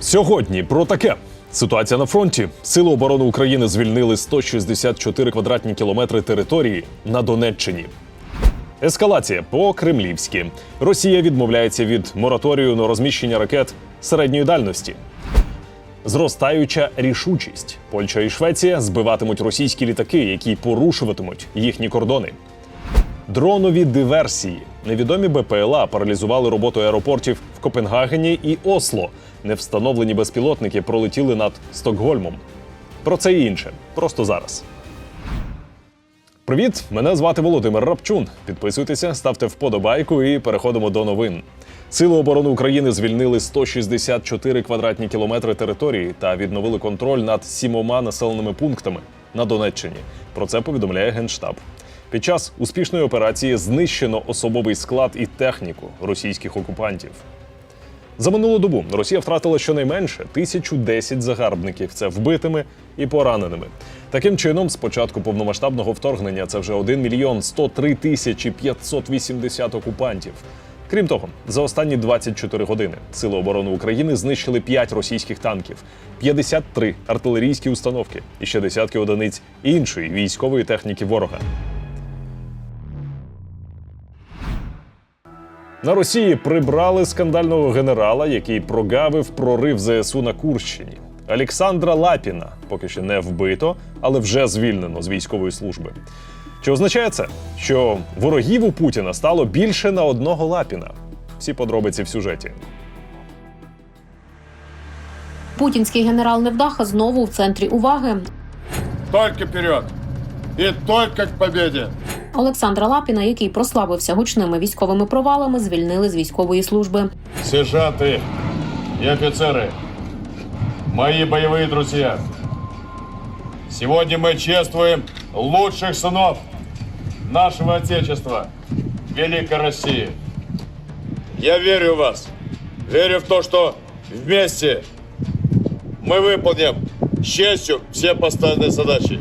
Сьогодні про таке. Ситуація на фронті. Сили оборони України звільнили 164 квадратні кілометри території на Донеччині. Ескалація по-кремлівськи. Росія відмовляється від мораторію на розміщення ракет середньої дальності. Зростаюча рішучість. Польща і Швеція збиватимуть російські літаки, які порушуватимуть їхні кордони. Дронові диверсії. Невідомі БПЛА паралізували роботу аеропортів в Копенгагені і Осло. Невстановлені безпілотники пролетіли над Стокгольмом. Про це і інше. Просто зараз. Привіт! Мене звати Володимир Рапчун. Підписуйтеся, ставте вподобайку і переходимо до новин. Сили оборони України звільнили 164 квадратні кілометри території та відновили контроль над сімома населеними пунктами на Донеччині. Про це повідомляє Генштаб. Під час успішної операції знищено особовий склад і техніку російських окупантів. За минулу добу Росія втратила щонайменше 1010 загарбників. Це вбитими і пораненими. Таким чином, з початку повномасштабного вторгнення це вже 1 мільйон 103 тисячі 580 окупантів. Крім того, за останні 24 години Сили оборони України знищили 5 російських танків, 53 артилерійські установки і ще десятки одиниць іншої військової техніки ворога. На Росії прибрали скандального генерала, який прогавив прорив ЗСУ на Курщині. Олександра Лапіна поки що не вбито, але вже звільнено з військової служби. Чи означає це, що ворогів у Путіна стало більше на одного Лапіна? Всі подробиці в сюжеті. Путінський генерал Невдаха знову в центрі уваги. Только вперед! И только к победе! Олександра Лапіна, який прославився гучними військовими провалами, звільнили з військової служби. Сержанты и офицеры, мои боевые друзья, сегодня мы чествуем лучших сынов нашего Отечества, Великой России. Я верю в вас, верю в то, что вместе мы выполним с честью все поставленные задачи.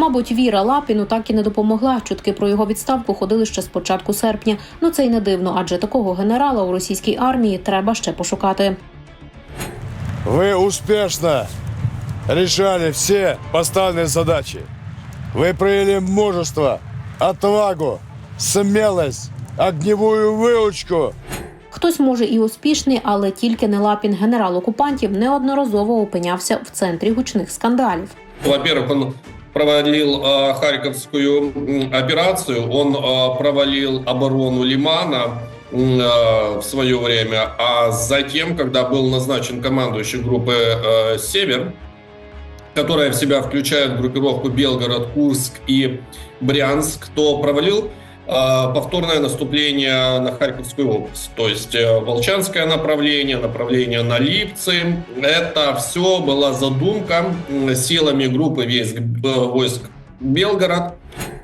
Мабуть, віра Лапіну так і не допомогла. Чутки про його відставку ходили ще з початку серпня. Ну це й не дивно, адже такого генерала у російській армії треба ще пошукати. Вы успешно решали все поставленные задачи. Вы проявили мужество, отвагу, смелость, огневую выучку. Хтось може і успішний, але тільки не Лапін. Генерал окупантів неодноразово опинявся в центрі гучних скандалів. Во-первых, он провалил э, Харьковскую операцию, он э, провалил оборону Лимана э, в свое время, а затем, когда был назначен командующий группы э, «Север», которая в себя включает группировку Белгород, Курск и Брянск, то провалил повторное наступление на Харьковскую область. То есть э, Волчанское направление, направление на Липцы. Это все была задумка силами группы э, войск Белгород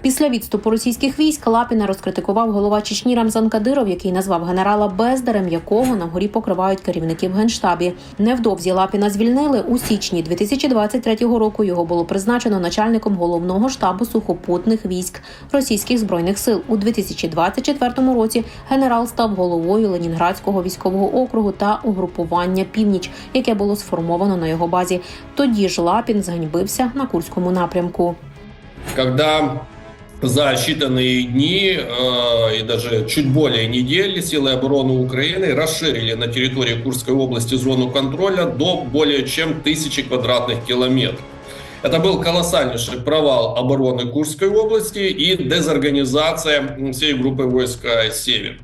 Після відступу російських військ Лапіна розкритикував голова Чечні Рамзан Кадиров, який назвав генерала бездарем, якого на горі покривають керівники в генштабі. Невдовзі Лапіна звільнили у січні 2023 року. Його було призначено начальником головного штабу сухопутних військ російських збройних сил. У 2024 році генерал став головою Ленінградського військового округу та угрупування Північ, яке було сформовано на його базі. Тоді ж Лапін зганьбився на курському напрямку. Когда за считанные дни э, и даже чуть более недели силы обороны Украины расширили на территории Курской области зону контроля до более чем тысячи квадратных километров. Это был колоссальнейший провал обороны Курской области и дезорганизация всей группы войск э, «Север».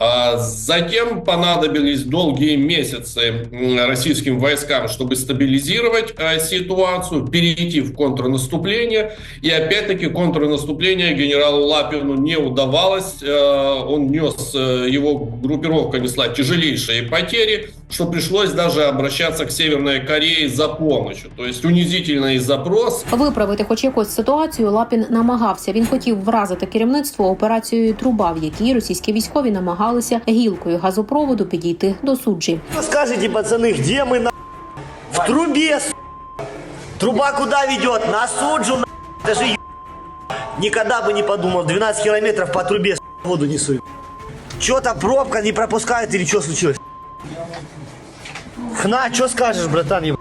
А Затем понадобились долгие месяцы м, российским войскам, чтобы стабилизировать э, ситуацию, перейти в контрнаступление. И опять-таки контрнаступление генералу Лапину не удавалось. Э, Он нес, э, его группировка несла тяжелейшие потери, что пришлось даже обращаться к Северной Корее за помощью. То есть унизительный запрос, Виправити хоч якусь ситуацію Лапін намагався. Він хотів вразити керівництво операцією Труба, в якій російські військові намагалися гілкою газопроводу підійти до суджі. Что скажете, пацаны, где мы на... В трубе, с***. Труба куда ведет? На суджу, на... Даже ё- Никогда бы не подумал, 12 километров по трубе с***, воду несу. Что-то пробка не пропускает или что случилось? Хна, что скажешь, братан? еб-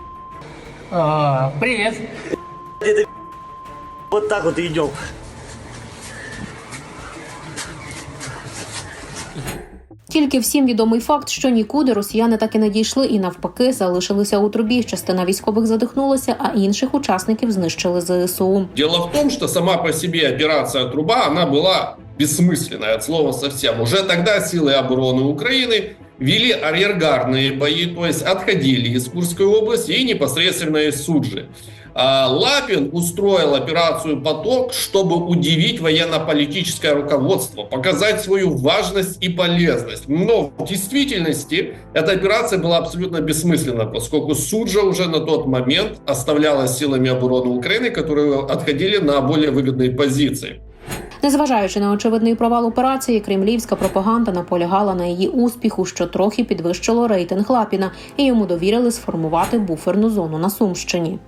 А, привет. Вот так вот и идем. Тільки всім відомий факт, що нікуди росіяни так і не дійшли, і навпаки залишилися у трубі. Частина військових задихнулася, а інших учасників знищили ЗСУ. Дело в том, что сама по себе операция «Труба», она была бессмысленная от слова совсем. Уже тогда силы обороны Украины Вели арьергардные бои, то есть отходили из Курской области и непосредственно из Суджи. А Лапин устроил операцию «Поток», чтобы удивить военно-политическое руководство, показать свою важность и полезность. Но в действительности эта операция была абсолютно бессмысленна, поскольку Суджа уже на тот момент оставлялась силами обороны Украины, которые отходили на более выгодные позиции. Незважаючи на очевидний провал операції, кремлівська пропаганда наполягала на її успіху, що трохи підвищило рейтинг Лапіна, і йому довірили сформувати буферну зону на Сумщині.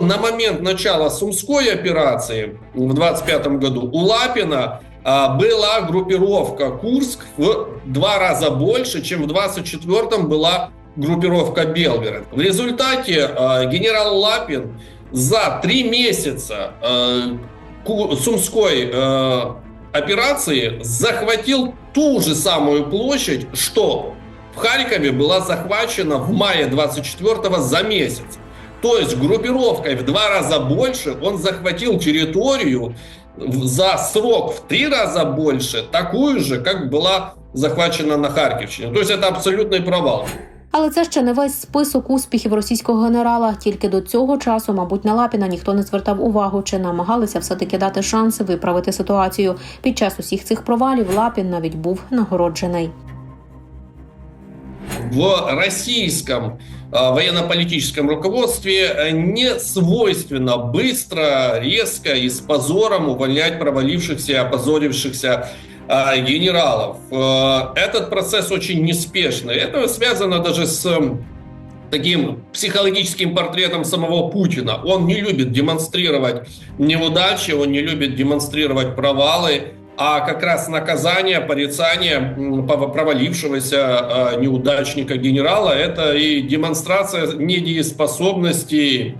На момент начала Сумской операции в 25 году у Лапина а, была группировка Курск в два раза больше, чем в 24-м была группировка Белгород. В результате генерал Лапин за три Ку- Сумской а, операции захватил ту же самую площадь, что в Харькове была захвачена в мае 24 за месяц. То есть группировкой в два раза больше он захватил территорию за срок в три раза больше, такую же, как была захвачена на Харьковщине. То есть это абсолютный провал. Але це ще не весь список успіхів російського генерала. Тільки до цього часу, мабуть, на Лапіна ніхто не звертав увагу, чи намагалися все таки дати шанси виправити ситуацію. Під час усіх цих провалів Лапін навіть був нагороджений. В российском э, военно-политическом руководстве э, не свойственно быстро, резко и с позором увольнять провалившихся и опозорившихся э, генералов. Э, Этот процесс очень неспешный. Это связано даже с м, таким психологическим портретом самого Путина. Он не любит демонстрировать неудачи, он не любит демонстрировать провалы, а как раз наказание, порицание провалившегося э, неудачника генерала – это и демонстрация недееспособности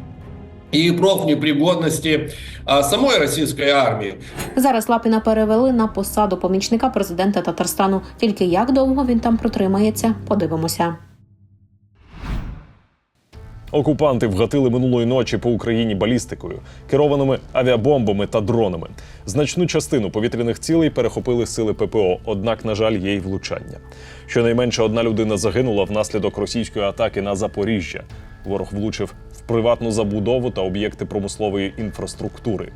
и профнепригодности а, самой российской армии. Зараз Лапіна перевели на посаду помічника президента Татарстану. Тільки як довго він там протримається, подивимося. Окупанти вгатили минулої ночі по Україні балістикою, керованими авіабомбами та дронами. Значну частину повітряних цілей перехопили сили ППО, однак, на жаль, є й влучання. Щонайменше одна людина загинула внаслідок російської атаки на Запоріжжя. Ворог влучив приватну забудову та об'єкти промислової інфраструктури.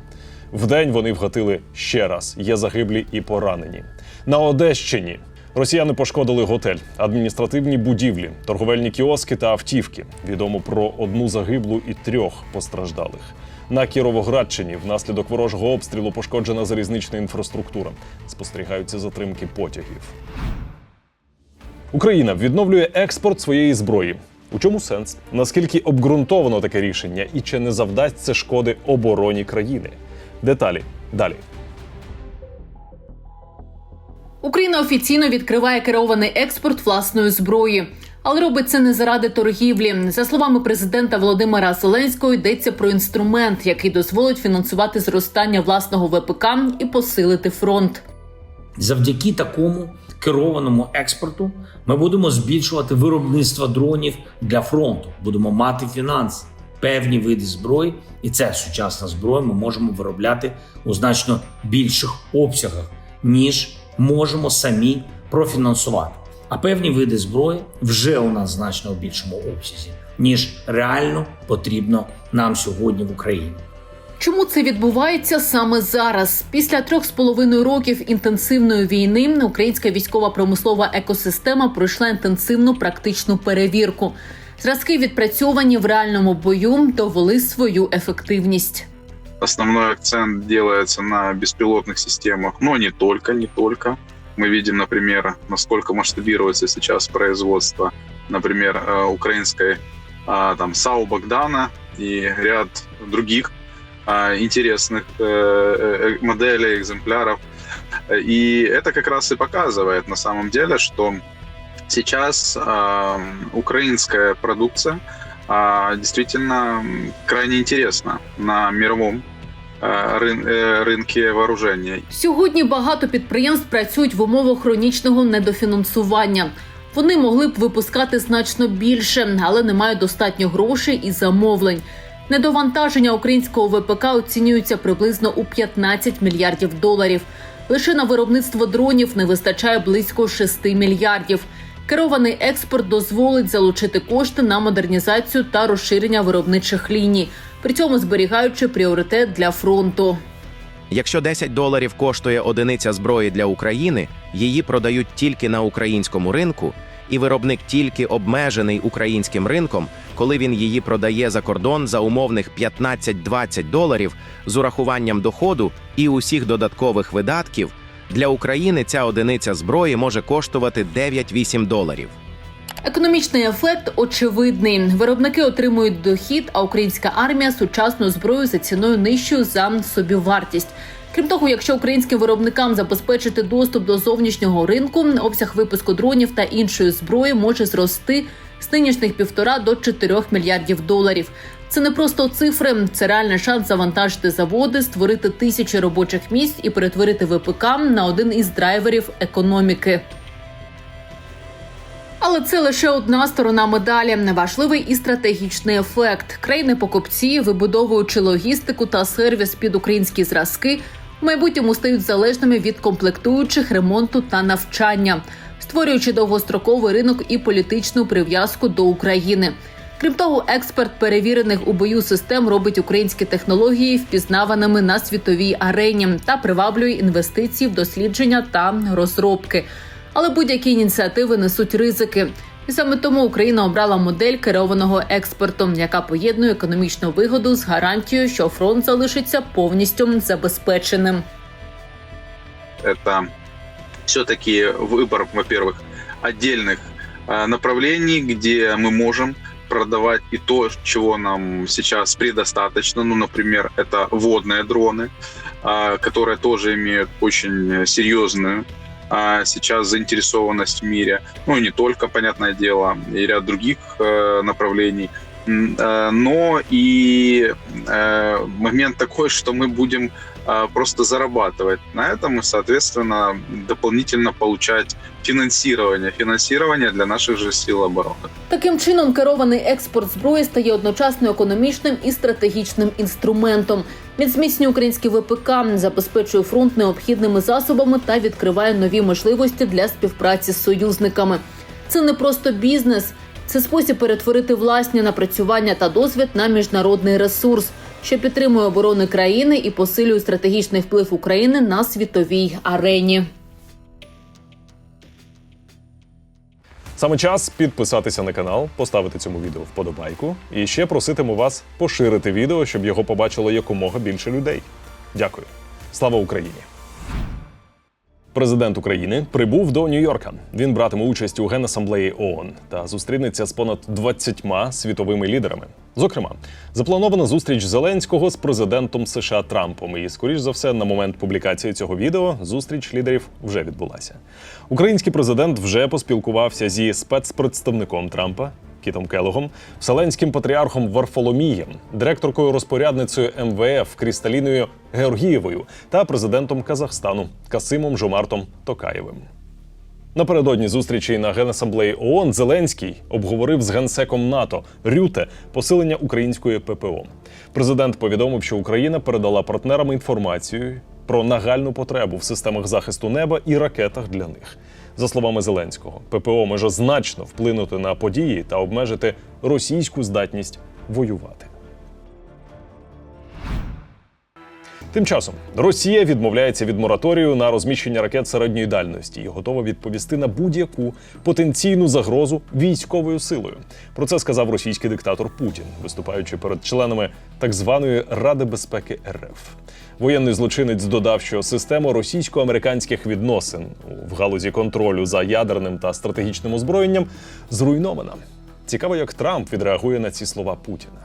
Вдень вони вгатили ще раз. Є загиблі і поранені. На Одещині Росіяни пошкодили готель, адміністративні будівлі, торговельні кіоски та автівки. Відомо про одну загиблу і трьох постраждалих. На Кіровоградщині внаслідок ворожого обстрілу пошкоджена залізнична інфраструктура. Спостерігаються затримки потягів. Україна відновлює експорт своєї зброї. У чому сенс? Наскільки обґрунтовано таке рішення і чи не завдасть це шкоди обороні країни? Деталі далі. Україна офіційно відкриває керований експорт власної зброї. Але робить це не заради торгівлі. За словами президента Володимира Зеленського, йдеться про інструмент, який дозволить фінансувати зростання власного ВПК і посилити фронт. Завдяки такому керованому експорту ми будемо збільшувати виробництво дронів для фронту. Будемо мати фінанси, певні види зброї, і це сучасна зброя. Ми можемо виробляти у значно більших обсягах, ніж можемо самі профінансувати. А певні види зброї вже у нас значно в більшому обсязі, ніж реально потрібно нам сьогодні в Україні. Чому це відбувається саме зараз? Після трьох з половиною років інтенсивної війни українська військова промислова екосистема пройшла інтенсивну практичну перевірку. Зразки відпрацьовані в реальному бою довели свою ефективність. Основной акцент делается на беспилотных системах, но не только, не только. Мы видим, например, насколько масштабируется сейчас производство, например, э, украинской а, там САУ Богдана и ряд других а, интересных э, э, моделей, экземпляров. И это как раз и показывает на самом деле, что сейчас э, украинская продукция э, действительно м, крайне интересна на мировом э, рын- э, рынке вооружения. Сьогодні багато підприємств працюють в умовах хронічного недофінансування. Вони могли б випускати значно більше, але не мають достатньо грошей і замовлень. Недовантаження українського ВПК оцінюється приблизно у 15 мільярдів доларів. Лише на виробництво дронів не вистачає близько 6 мільярдів. Керований експорт дозволить залучити кошти на модернізацію та розширення виробничих ліній, при цьому зберігаючи пріоритет для фронту. Якщо 10 доларів коштує одиниця зброї для України, її продають тільки на українському ринку, і виробник тільки обмежений українським ринком, коли він її продає за кордон за умовних 15-20 доларів з урахуванням доходу і усіх додаткових видатків, для України ця одиниця зброї може коштувати 9-8 доларів. Економічний ефект очевидний. Виробники отримують дохід, а українська армія сучасну зброю за ціною нижчою за собівартість. Крім того, якщо українським виробникам забезпечити доступ до зовнішнього ринку, обсяг випуску дронів та іншої зброї може зрости з нинішніх півтора до 4 мільярдів доларів. Це не просто цифри, це реальний шанс завантажити заводи, створити тисячі робочих місць і перетворити ВПК на один із драйверів економіки. Але це лише одна сторона медалі. Неважливий і стратегічний ефект. Країни-покупці, вибудовуючи логістику та сервіс під українські зразки, в майбутньому стають залежними від комплектуючих, ремонту та навчання, створюючи довгостроковий ринок і політичну прив'язку до України. Крім того, експерт перевірених у бою систем робить українські технології впізнаваними на світовій арені та приваблює інвестиції в дослідження та розробки. Але будь-які ініціативи несуть ризики. І саме тому Україна обрала модель керованого експорту, яка поєднує економічну вигоду з гарантією, що фронт залишиться повністю забезпеченим. Это все-таки выбор, во-первых, отдельных э, направлений, где мы можем продавать и то, чего нам сейчас предостаточно. Ну, например, это водные дроны, а, которые тоже имеют очень серьезную а, сейчас заинтересованность в мире. Ну, не только, понятное дело, и ряд других э, направлений. Э, Но и э, момент такой, что мы будем просто зарабатывать на этом и, соответственно, дополнительно получать финансирование. Финансирование для наших же сил обороны. Таким чином, керований експорт зброї стає одночасно економічним і стратегічним інструментом. Він зміцнює український ВПК, забезпечує фронт необхідними засобами та відкриває нові можливості для співпраці з союзниками. Це не просто бізнес, це спосіб перетворити власні напрацювання та досвід на міжнародний ресурс, що підтримує оборони країни і посилює стратегічний вплив України на світовій арені. Саме час підписатися на канал, поставити цьому відео вподобайку і ще проситиму вас поширити відео, щоб його побачило якомога більше людей. Дякую. Слава Україні! Президент України прибув до Нью-Йорка. Він братиме участь у генасамблеї ООН та зустрінеться з понад 20 світовими лідерами. Зокрема, запланована зустріч Зеленського з президентом США Трампом. І, скоріш за все, на момент публікації цього відео зустріч лідерів вже відбулася. Український президент вже поспілкувався зі спецпредставником Трампа. Кітом Келогом, вселенським патріархом Варфоломієм, директоркою розпорядницею МВФ Крісталіною Георгієвою та президентом Казахстану Касимом Жомартом Токаєвим. Напередодні зустрічі на генасамблеї ООН Зеленський обговорив з генсеком НАТО Рюте посилення української ППО. Президент повідомив, що Україна передала партнерам інформацію про нагальну потребу в системах захисту неба і ракетах для них. За словами Зеленського, ППО може значно вплинути на події та обмежити російську здатність воювати. Тим часом Росія відмовляється від мораторію на розміщення ракет середньої дальності і готова відповісти на будь-яку потенційну загрозу військовою силою. Про це сказав російський диктатор Путін, виступаючи перед членами так званої Ради безпеки РФ. Воєнний злочинець додав, що система російсько-американських відносин в галузі контролю за ядерним та стратегічним озброєнням зруйнована. Цікаво, як Трамп відреагує на ці слова Путіна.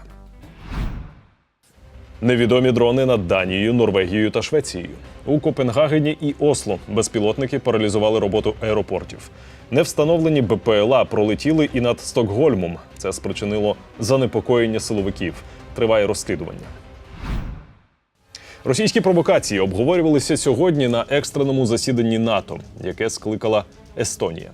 Невідомі дрони над Данією, Норвегією та Швецією. У Копенгагені і Осло безпілотники паралізували роботу аеропортів. Невстановлені БПЛА пролетіли і над Стокгольмом. Це спричинило занепокоєння силовиків. Триває розслідування. Російські провокації обговорювалися сьогодні на екстреному засіданні НАТО, яке скликала Естонія.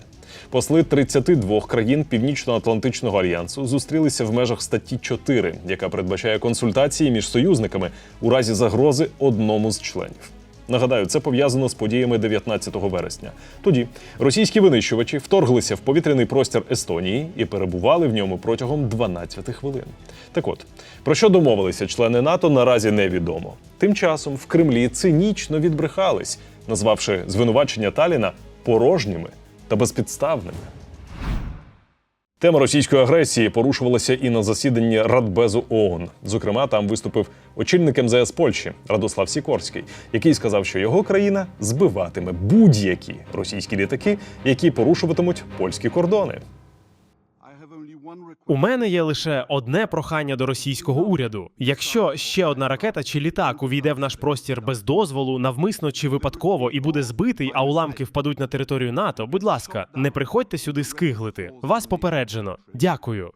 Посли 32 країн Північно-Атлантичного альянсу зустрілися в межах статті 4, яка передбачає консультації між союзниками у разі загрози одному з членів. Нагадаю, це пов'язано з подіями 19 вересня. Тоді російські винищувачі вторглися в повітряний простір Естонії і перебували в ньому протягом 12 хвилин. Так от, про що домовилися члени НАТО, наразі невідомо. Тим часом в Кремлі цинічно відбрехались, назвавши звинувачення Таліна порожніми та безпідставними. Тема російської агресії порушувалася і на засіданні Радбезу ООН. Зокрема, там виступив очільник МЗС Польщі Радослав Сікорський, який сказав, що його країна збиватиме будь-які російські літаки, які порушуватимуть польські кордони. У мене є лише одне прохання до російського уряду: якщо ще одна ракета чи літак увійде в наш простір без дозволу, навмисно чи випадково і буде збитий, а уламки впадуть на територію НАТО, будь ласка, не приходьте сюди скиглити. Вас попереджено. Дякую.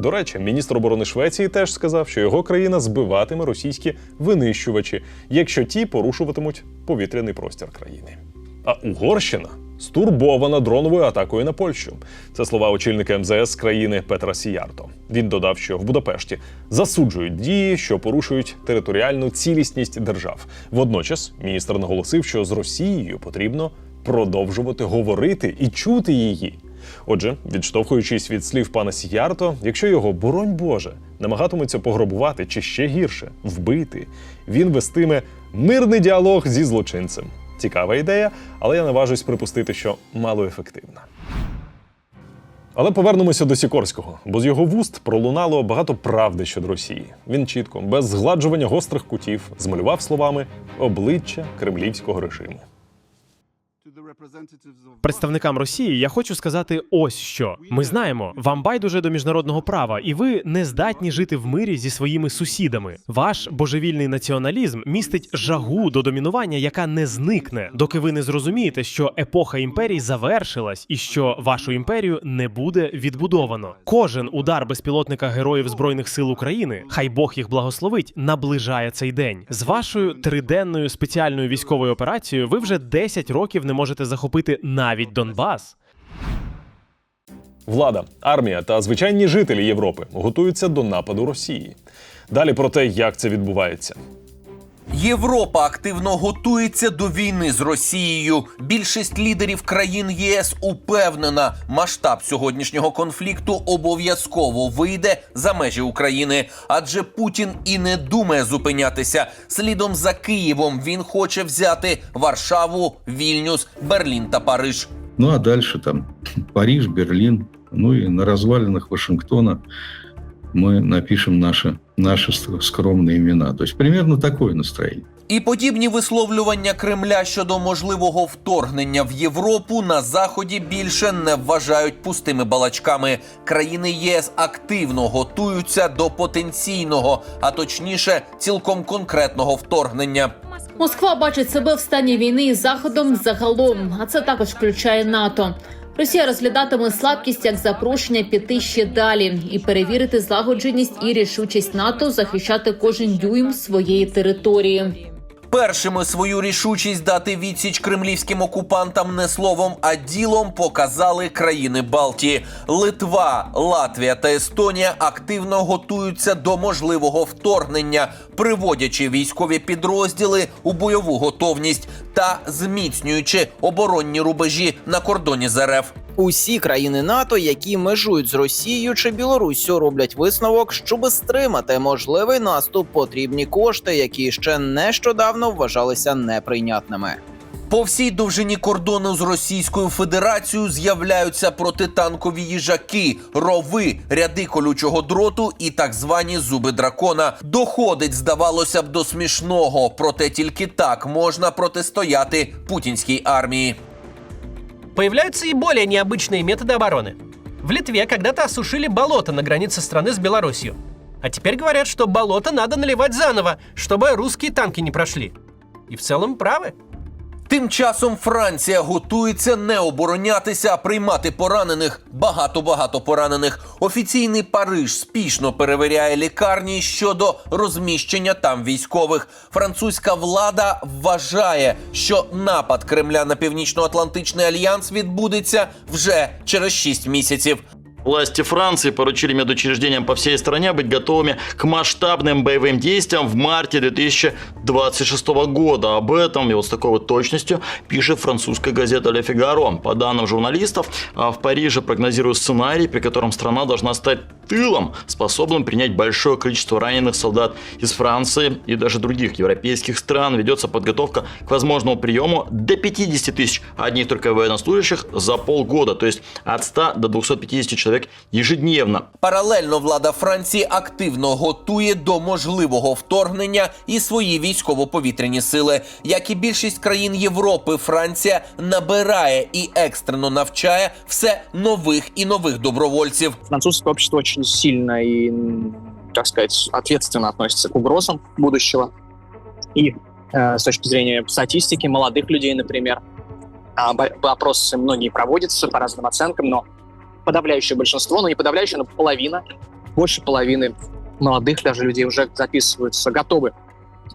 До речі, міністр оборони Швеції теж сказав, що його країна збиватиме російські винищувачі, якщо ті порушуватимуть повітряний простір країни. А Угорщина стурбована дроновою атакою на Польщу. Це слова очільника МЗС країни Петра Сіярто. Він додав, що в Будапешті засуджують дії, що порушують територіальну цілісність держав. Водночас міністр наголосив, що з Росією потрібно продовжувати говорити і чути її. Отже, відштовхуючись від слів пана Сіярто, якщо його, боронь Боже, намагатимуться пограбувати чи ще гірше вбити, він вестиме мирний діалог зі злочинцем. Цікава ідея, але я наважусь припустити, що малоефективна. Але повернемося до Сікорського, бо з його вуст пролунало багато правди щодо Росії. Він чітко, без згладжування гострих кутів, змалював словами обличчя кремлівського режиму. Представникам Росії я хочу сказати ось що: ми знаємо, вам байдуже до міжнародного права, і ви не здатні жити в мирі зі своїми сусідами. Ваш божевільний націоналізм містить жагу до домінування, яка не зникне, доки ви не зрозумієте, що епоха імперій завершилась і що вашу імперію не буде відбудовано. Кожен удар безпілотника героїв збройних сил України, хай Бог їх благословить, наближає цей день. З вашою триденною спеціальною військовою операцією ви вже 10 років не можете захопити навіть Донбас. Влада, армія та звичайні жителі Європи готуються до нападу Росії. Далі про те, як це відбувається. Європа активно готується до війни з Росією. Більшість лідерів країн ЄС упевнена, масштаб сьогоднішнього конфлікту обов'язково вийде за межі України, адже Путін і не думає зупинятися. Слідом за Києвом він хоче взяти Варшаву, Вільнюс, Берлін та Париж. Ну а дальше там Париж, Берлин, ну и на развалинах Вашингтона мы напишем наши, наши скромные имена. То есть примерно такое настроение. І подібні висловлювання Кремля щодо можливого вторгнення в Європу на заході більше не вважають пустими балачками. Країни ЄС активно готуються до потенційного, а точніше, цілком конкретного вторгнення. Москва бачить себе в стані війни із заходом загалом, а це також включає НАТО. Росія розглядатиме слабкість як запрошення піти ще далі і перевірити злагодженість і рішучість НАТО захищати кожен дюйм своєї території. Першими свою рішучість дати відсіч кремлівським окупантам не словом, а ділом показали країни Балтії. Литва, Латвія та Естонія активно готуються до можливого вторгнення, приводячи військові підрозділи у бойову готовність та зміцнюючи оборонні рубежі на кордоні з РФ. Усі країни НАТО, які межують з Росією чи Білоруссю, роблять висновок, щоб стримати можливий наступ, потрібні кошти, які ще нещодавно вважалися неприйнятними. По всій довжині кордону з Російською Федерацією з'являються протитанкові їжаки, рови, ряди колючого дроту і так звані зуби дракона. Доходить, здавалося б, до смішного, проте тільки так можна протистояти путінській армії. Появляются и более необычные методы обороны. В Литве когда-то осушили болото на границе страны с Белоруссией. А теперь говорят, что болото надо наливать заново, чтобы русские танки не прошли. И в целом правы. Тим часом Франція готується не оборонятися, а приймати поранених. Багато багато поранених. Офіційний Париж спішно перевіряє лікарні щодо розміщення там військових. Французька влада вважає, що напад Кремля на північно-атлантичний альянс відбудеться вже через 6 місяців. Власти Франции поручили медучреждениям по всей стране быть готовыми к масштабным боевым действиям в марте 2026 года. Об этом и вот с такой вот точностью пишет французская газета «Ле Фигаро». По данным журналистов, а, в Париже прогнозируют сценарий, при котором страна должна стать тылом, способным принять большое количество раненых солдат из Франции и даже других европейских стран. Ведется подготовка к возможному приему до 50 тысяч одних только военнослужащих за полгода, то есть от 100 до 250 человек ежедневно. Паралельно влада Франції активно готує до можливого вторгнення і свої військово-повітряні сили. Як і більшість країн Європи, Франція набирає і екстрено навчає все нових і нових добровольців. Французское общество очень сильно и, м, так сказать, ответственно относится к угрозам будущего. И э, с точки зрения статистики молодых людей, например, а, бо- опросы многие проводятся по разным оценкам, но подавляющее большинство, ну не подавляющее, но половина, больше половины молодых даже людей уже записываются, готовы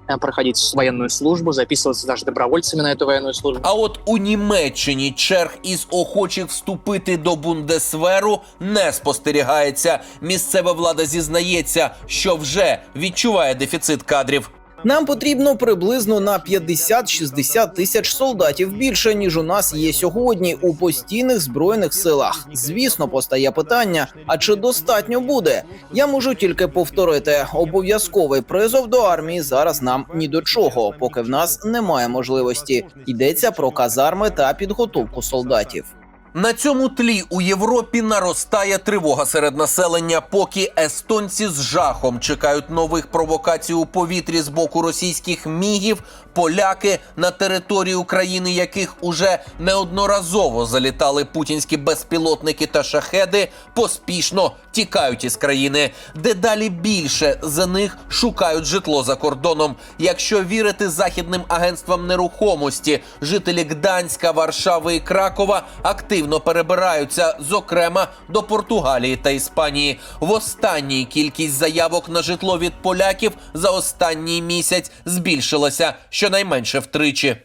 э, проходить военную службу, записываться даже добровольцами на эту военную службу. А от у Німеччині черг із охочих вступити до Бундесверу не спостерігається. Місцева влада зізнається, що вже відчуває дефіцит кадрів. Нам потрібно приблизно на 50-60 тисяч солдатів більше ніж у нас є сьогодні у постійних збройних силах. Звісно, постає питання: а чи достатньо буде? Я можу тільки повторити: обов'язковий призов до армії зараз нам ні до чого, поки в нас немає можливості. Йдеться про казарми та підготовку солдатів. На цьому тлі у Європі наростає тривога серед населення, поки естонці з жахом чекають нових провокацій у повітрі з боку російських мігів. Поляки на території України, яких уже неодноразово залітали путінські безпілотники та шахеди, поспішно тікають із країни. Дедалі більше за них шукають житло за кордоном. Якщо вірити західним агентствам нерухомості, жителі Гданська, Варшави і Кракова активно перебираються, зокрема до Португалії та Іспанії. В останній кількість заявок на житло від поляків за останній місяць збільшилася щонайменше втричі.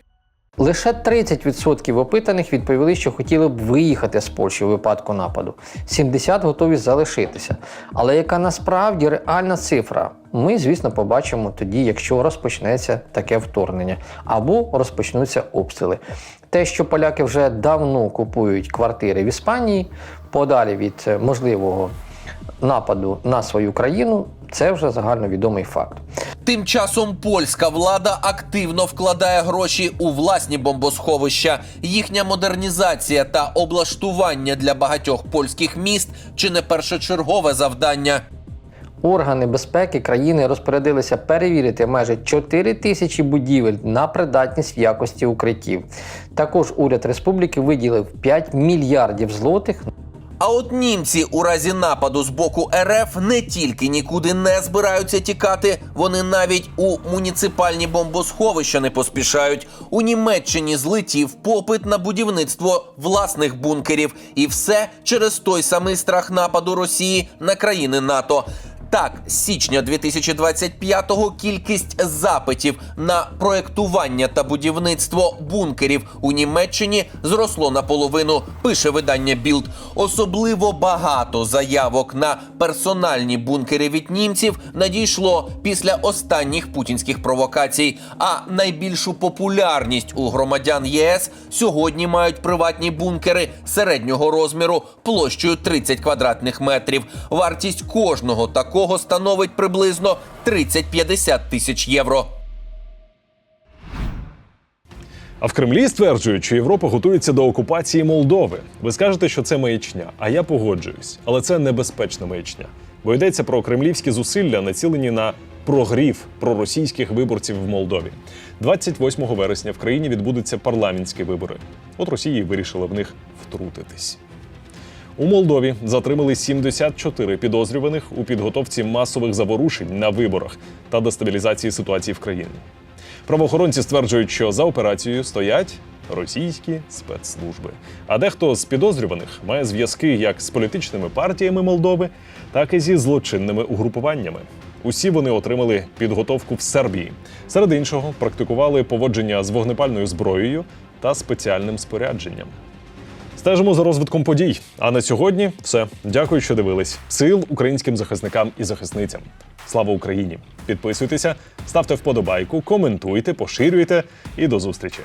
Лише 30% опитаних відповіли, що хотіли б виїхати з Польщі у випадку нападу. 70% готові залишитися. Але яка насправді реальна цифра? Ми, звісно, побачимо тоді, якщо розпочнеться таке вторгнення або розпочнуться обстріли. Те, що поляки вже давно купують квартири в Іспанії, подалі від можливого нападу на свою країну, це вже загальновідомий факт. Тим часом польська влада активно вкладає гроші у власні бомбосховища. Їхня модернізація та облаштування для багатьох польських міст чи не першочергове завдання. Органи безпеки країни розпорядилися перевірити майже 4 тисячі будівель на придатність в якості укриттів. Також уряд республіки виділив 5 мільярдів злотих А от німці у разі нападу з боку РФ не тільки нікуди не збираються тікати, вони навіть у муніципальні бомбосховища не поспішають. У Німеччині злетів попит на будівництво власних бункерів, і все через той самий страх нападу Росії на країни НАТО. Так, з січня 2025-го кількість запитів на проектування та будівництво бункерів у Німеччині зросло наполовину. Пише видання Білд. Особливо багато заявок на персональні бункери від німців надійшло після останніх путінських провокацій. А найбільшу популярність у громадян ЄС сьогодні мають приватні бункери середнього розміру площею 30 квадратних метрів. Вартість кожного такого становить приблизно 30-50 тисяч євро. А в Кремлі стверджують, що Європа готується до окупації Молдови. Ви скажете, що це маячня, а я погоджуюсь. Але це небезпечна маячня, бо йдеться про кремлівські зусилля, націлені на прогрів проросійських виборців в Молдові. 28 вересня в країні відбудуться парламентські вибори. От Росії вирішила в них втрутитись. У Молдові затримали 74 підозрюваних у підготовці масових заворушень на виборах та дестабілізації ситуації в країні. Правоохоронці стверджують, що за операцією стоять російські спецслужби. А дехто з підозрюваних має зв'язки як з політичними партіями Молдови, так і зі злочинними угрупуваннями. Усі вони отримали підготовку в Сербії. Серед іншого, практикували поводження з вогнепальною зброєю та спеціальним спорядженням. Стежимо за розвитком подій. А на сьогодні все. Дякую, що дивились. Сил українським захисникам і захисницям. Слава Україні! Підписуйтеся, ставте вподобайку, коментуйте, поширюйте і до зустрічі.